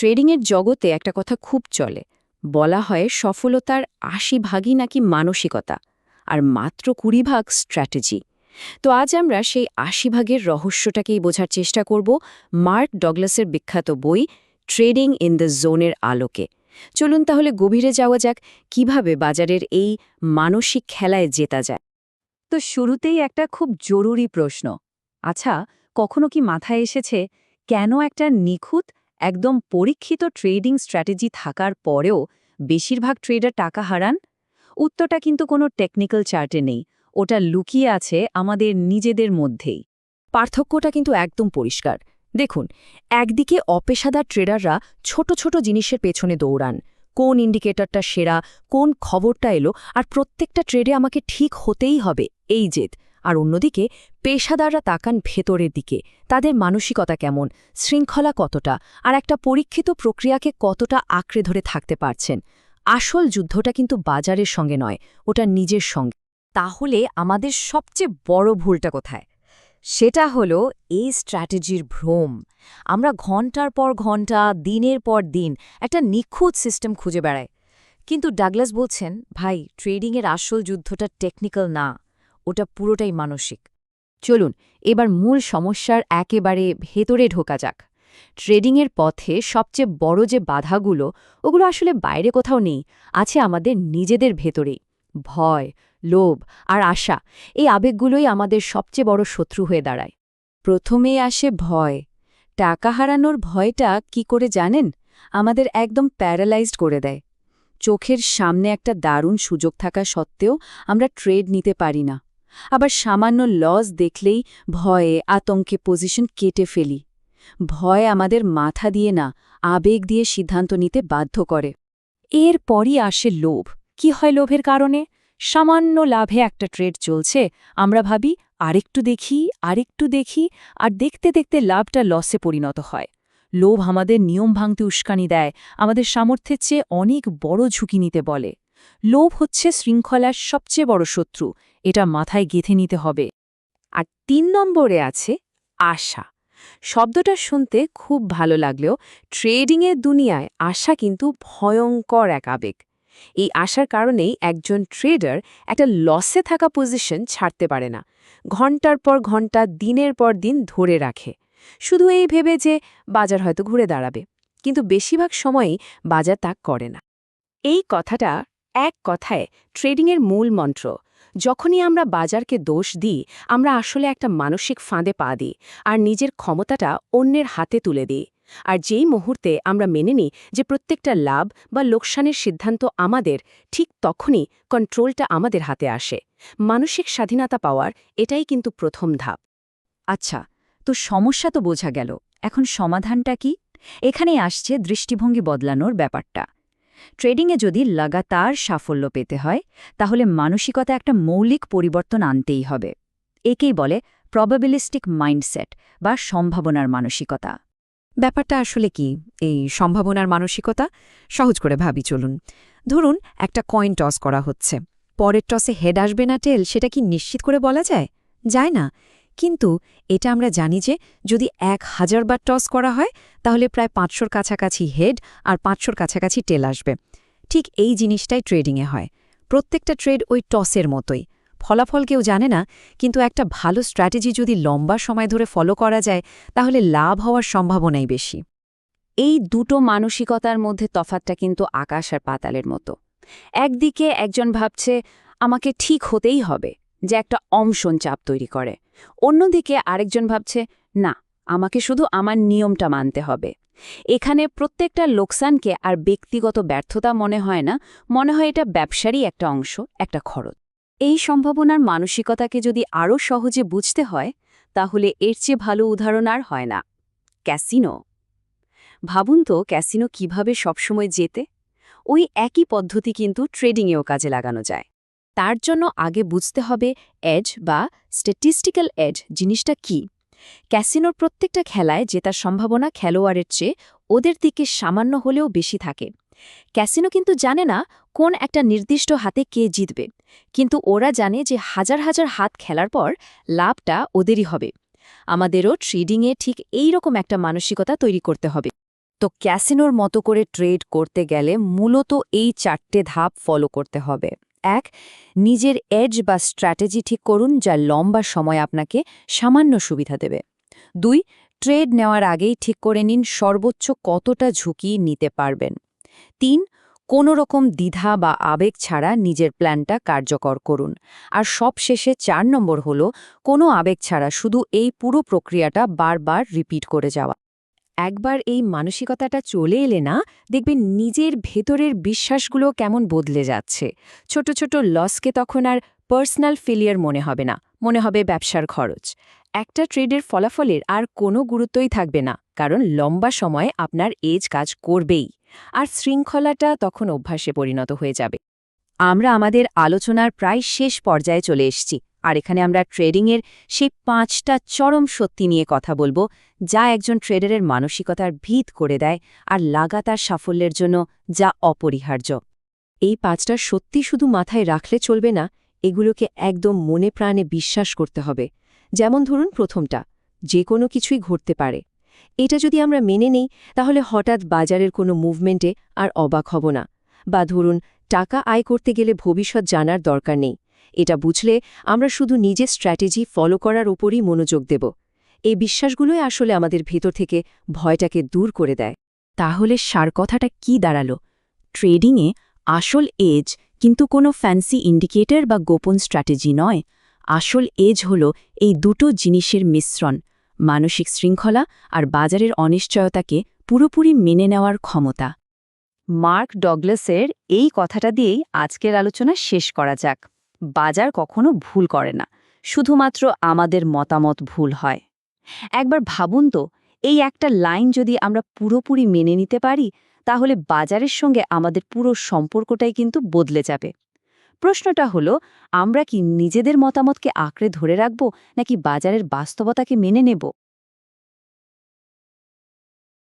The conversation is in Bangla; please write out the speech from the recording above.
ট্রেডিংয়ের জগতে একটা কথা খুব চলে। বলা হয় সফলতার আশি ভাগই নাকি মানসিকতা, আর মাত্র কুড়ি ভাগ স্ট্র্যাটেজি। তো আজ আমরা সেই আশি ভাগের রহস্যটাকেই বোঝার চেষ্টা করব মার্ক ডগলাসের বিখ্যাত বই, ট্রেডিং ইন দ্য জোনের আলোকে চলুন তাহলে গভীরে যাওয়া যাক, কীভাবে বাজারের এই মানসিক খেলায় জেতা যায়। তো শুরুতেই একটা খুব জরুরি প্রশ্ন আচ্ছা কখনো কি মাথায় এসেছে কেন একটা নিখুঁত একদম পরীক্ষিত ট্রেডিং স্ট্র্যাটেজি থাকার পরেও বেশিরভাগ ট্রেডার টাকা হারান? উত্তরটা কিন্তু কোনো টেকনিক্যাল চার্টে নেই। ওটা লুকিয়ে আছে আমাদের নিজেদের মধ্যেই। পার্থক্যটা কিন্তু একদম পরিষ্কার। দেখুন, একদিকে অপেশাদার ট্রেডাররা ছোট ছোট জিনিসের পেছনে দৌড়ান। কোন ইন্ডিকেটরটা সেরা, কোন খবরটা এলো, আর প্রত্যেকটা ট্রেডে আমাকে ঠিক হতেই হবে, এই জেদ। আর অন্যদিকে, পেশাদাররা তাকান ভেতরের দিকে, তাদের মানসিকতা কেমন, শৃঙ্খলা কতটা, আর একটা পরীক্ষিত প্রক্রিয়াকে কতটা আঁকড়ে ধরে থাকতে পারছেন। আসল যুদ্ধটা কিন্তু বাজারের সঙ্গে নয়, ওটা নিজের সঙ্গে। তাহলে আমাদের সবচেয়ে বড় ভুলটা কোথায়? সেটা হলো এই স্ট্র্যাটেজির ভ্রম। আমরা ঘণ্টার পর ঘণ্টা, দিনের পর দিন একটা নিখুঁত সিস্টেম খুঁজে বেড়াই। কিন্তু ডাগলাস বলছেন, ভাই, ট্রেডিংয়ের আসল যুদ্ধটা টেকনিক্যাল না। ওটা পুরোটাই মানসিক। চলুন, এবার মূল সমস্যার একেবারে ভেতরে ঢোকা যাক। ট্রেডিংয়ের পথে সবচেয়ে বড় যে বাধাগুলো, ওগুলো আসলে বাইরে কোথাও নেই, আছে আমাদের নিজেদের ভেতরেই। ভয়, লোভ আর আশা, এই আবেগগুলোই আমাদের সবচেয়ে বড় শত্রু হয়ে দাঁড়ায়। প্রথমেই আসে ভয়। টাকা হারানোর ভয়টা কি করে জানেন? আমাদের একদম প্যারালাইজড করে দেয়। চোখের সামনে একটা দারুণ সুযোগ থাকা সত্ত্বেও আমরা ট্রেড নিতে পারি না। আবার সামান্য লস দেখলেই ভয়ে আতঙ্কে পজিশন কেটে ফেলি। ভয় আমাদের মাথা দিয়ে না, আবেগ দিয়ে সিদ্ধান্ত নিতে বাধ্য করে। এরপরই আসে লোভ। কি হয় লোভের কারণে? সামান্য লাভে একটা ট্রেড চলছে, আমরা ভাবি আরেকটু দেখি আরেকটু দেখি, আর দেখতে দেখতে লাভটা লসে পরিণত হয়। লোভ আমাদের নিয়ম ভাঙতে উস্কানি দেয়, আমাদের সামর্থ্যের চেয়ে অনেক বড় ঝুঁকি নিতে বলে। লোভ হচ্ছে শৃঙ্খলার সবচেয়ে বড় শত্রু, এটা মাথায় গেঁথে নিতে হবে। আর তিন নম্বরে আছে আশা। শব্দটা শুনতে খুব ভালো লাগলেও ট্রেডিংয়ের দুনিয়ায় আশা কিন্তু ভয়ঙ্কর এক আবেগ। এই আশার কারণেই একজন ট্রেডার একটা লসে থাকা পজিশন ছাড়তে পারে না। ঘণ্টার পর ঘণ্টা, দিনের পর দিন ধরে রাখে। শুধু এই ভেবে যে বাজার হয়তো ঘুরে দাঁড়াবে, কিন্তু বেশিরভাগ সময়ই বাজার তা করে না। এই কথাটা এক কথায় ট্রেডিংয়ের মূল মন্ত্র, যখনই আমরা বাজারকে দোষ দিই, আমরা আসলে একটা মানসিক ফাঁদে পা দিই, আর নিজের ক্ষমতাটা অন্যের হাতে তুলে দিই। আর যেই মুহূর্তে আমরা মেনে নিই যে প্রত্যেকটা লাভ বা লোকসানের সিদ্ধান্ত আমাদের, ঠিক তখনই কন্ট্রোলটা আমাদের হাতে আসে। মানসিক স্বাধীনতা পাওয়ার এটাই কিন্তু প্রথম ধাপ। আচ্ছা তো সমস্যা তো বোঝা গেল। এখন সমাধানটা কি? এখানেই আসছে দৃষ্টিভঙ্গি বদলানোর ব্যাপারটা। ট্রেডিংয়ে যদি লাগাতার সাফল্য পেতে হয়, তাহলে মানসিকতা একটা মৌলিক পরিবর্তন আনতেই হবে। একেই বলে প্রবাবিলিস্টিক মাইন্ডসেট বা সম্ভাবনার মানসিকতা। ব্যাপারটা আসলে কি? এই সম্ভাবনার মানসিকতা? সহজ করে ভাবি, চলুন। ধরুন একটা কয়েন টস করা হচ্ছে। পরের টসে হেড আসবে না টেল সেটা কি নিশ্চিত করে বলা যায়? যায় না। কিন্তু এটা আমরা জানি যে যদি এক হাজার বার টস করা হয়, তাহলে প্রায় পাঁচশোর কাছাকাছি হেড আর পাঁচশোর কাছাকাছি টেল আসবে। ঠিক এই জিনিসটাই ট্রেডিংয়ে হয়। প্রত্যেকটা ট্রেড ওই টসের মতোই। ফলাফল কেউ জানে না, কিন্তু একটা ভালো স্ট্র্যাটেজি যদি লম্বা সময় ধরে ফলো করা যায়, তাহলে লাভ হওয়ার সম্ভাবনাই বেশি। এই দুটো মানসিকতার মধ্যে তফাতটা কিন্তু আকাশ আর পাতালের মতো। একদিকে একজন ভাবছে, আমাকে ঠিক হতেই হবে। যে একটা অমসন চাপ তৈরি করে। অন্যদিকে আরেকজন ভাবছে, না, আমাকে শুধু আমার নিয়মটা মানতে হবে। এখানে প্রত্যেকটা লোকসানকে আর ব্যক্তিগত ব্যর্থতা মনে হয় না, মনে হয় এটা ব্যবসারই একটা অংশ, একটা খরচ। এই সম্ভাবনার মানসিকতাকে যদি আরও সহজে বুঝতে হয়, তাহলে এর চেয়ে ভালো উদাহরণ আর হয় না। ক্যাসিনো। ভাবুন তো, ক্যাসিনো কীভাবে সবসময় যেতে ওই একই পদ্ধতি কিন্তু ট্রেডিংয়েও কাজে লাগানো যায়। তার জন্য আগে বুঝতে হবে এজ বা স্ট্যাটিস্টিক্যাল এজ জিনিসটা কি। ক্যাসিনোর প্রত্যেকটা খেলায় জেতার সম্ভাবনা খেলোয়াড়ের চেয়ে ওদের দিকে সামান্য হলেও বেশি থাকে। ক্যাসিনো কিন্তু জানে না কোন একটা নির্দিষ্ট হাতে কে জিতবে, কিন্তু ওরা জানে যে হাজার হাজার হাত খেলার পর লাভটা ওদেরই হবে। আমাদেরও ট্রেডিংয়ে ঠিক এই রকম একটা মানসিকতা তৈরি করতে হবে। তো ক্যাসিনোর মতো করে ট্রেড করতে গেলে মূলত এই চারটে ধাপ ফলো করতে হবে। এক, নিজের এজ বা স্ট্র্যাটেজি ঠিক করুন যা লম্বা সময় আপনাকে সামান্য সুবিধা দেবে। দুই ট্রেড নেওয়ার আগেই ঠিক করে নিন সর্বোচ্চ কতটা ঝুঁকি নিতে পারবেন। তিন কোনো রকম দ্বিধা বা আবেগ ছাড়া নিজের প্ল্যানটা কার্যকর করুন। আর সবশেষে চার নম্বর হল, কোনো আবেগ ছাড়া শুধু এই পুরো প্রক্রিয়াটা বারবার রিপিট করে যাওয়া। একবার এই মানসিকতাটা চলে এলে না, দেখবেন নিজের ভেতরের বিশ্বাসগুলো কেমন বদলে যাচ্ছে। ছোট ছোট লসকে তখন আর পার্সোনাল ফেলিয়ার মনে হবে না, মনে হবে ব্যবসার খরচ। একটা ট্রেডের ফলাফলের আর কোনো গুরুত্বই থাকবে না, কারণ লম্বা সময় আপনার এজ কাজ করবেই, আর শৃঙ্খলাটা তখন অভ্যাসে পরিণত হয়ে যাবে। আমরা আমাদের আলোচনার প্রায় শেষ পর্যায়ে চলে এসেছি। আর এখানে আমরা ট্রেডিংয়ের সেই পাঁচটা চরম সত্যি নিয়ে কথা বলব, যা একজন ট্রেডারের মানসিকতার ভিত করে দেয় আর লাগাতার সাফল্যের জন্য যা অপরিহার্য। এই পাঁচটা সত্যি শুধু মাথায় রাখলে চলবে না, এগুলোকে একদম মনে প্রাণে বিশ্বাস করতে হবে। যেমন ধরুন প্রথমটা, যে কোনো কিছুই ঘটতে পারে। এটা যদি আমরা মেনে নেই, তাহলে হঠাৎ বাজারের কোনো মুভমেন্টে আর অবাক হব না। বা ধরুন, টাকা আয় করতে গেলে ভবিষ্যৎ জানার দরকার নেই। এটা বুঝলে আমরা শুধু নিজের স্ট্র্যাটেজি ফলো করার উপরই মনোযোগ দেব। এই বিশ্বাসগুলোই আসলে আমাদের ভেতর থেকে ভয়টাকে দূর করে দেয়। তাহলে সার কথাটা কি দাঁড়াল? ট্রেডিংয়ে আসল এজ কিন্তু কোনো ফ্যান্সি ইন্ডিকেটর বা গোপন স্ট্র্যাটেজি নয়। আসল এজ হল এই দুটো জিনিসের মিশ্রণ, মানসিক শৃঙ্খলা আর বাজারের অনিশ্চয়তাকে পুরোপুরি মেনে নেওয়ার ক্ষমতা। মার্ক ডগলাসের এই কথাটা দিয়েই আজকের আলোচনা শেষ করা যাক। বাজার কখনো ভুল করে না, শুধুমাত্র আমাদের মতামত ভুল হয়। একবার ভাবুন তো, এই একটা লাইন যদি আমরা পুরোপুরি মেনে নিতে পারি, তাহলে বাজারের সঙ্গে আমাদের পুরো সম্পর্কটাই কিন্তু বদলে যাবে। প্রশ্নটা হলো, আমরা কি নিজেদের মতামতকে আঁকড়ে ধরে রাখব, নাকি বাজারের বাস্তবতাকে মেনে নেব?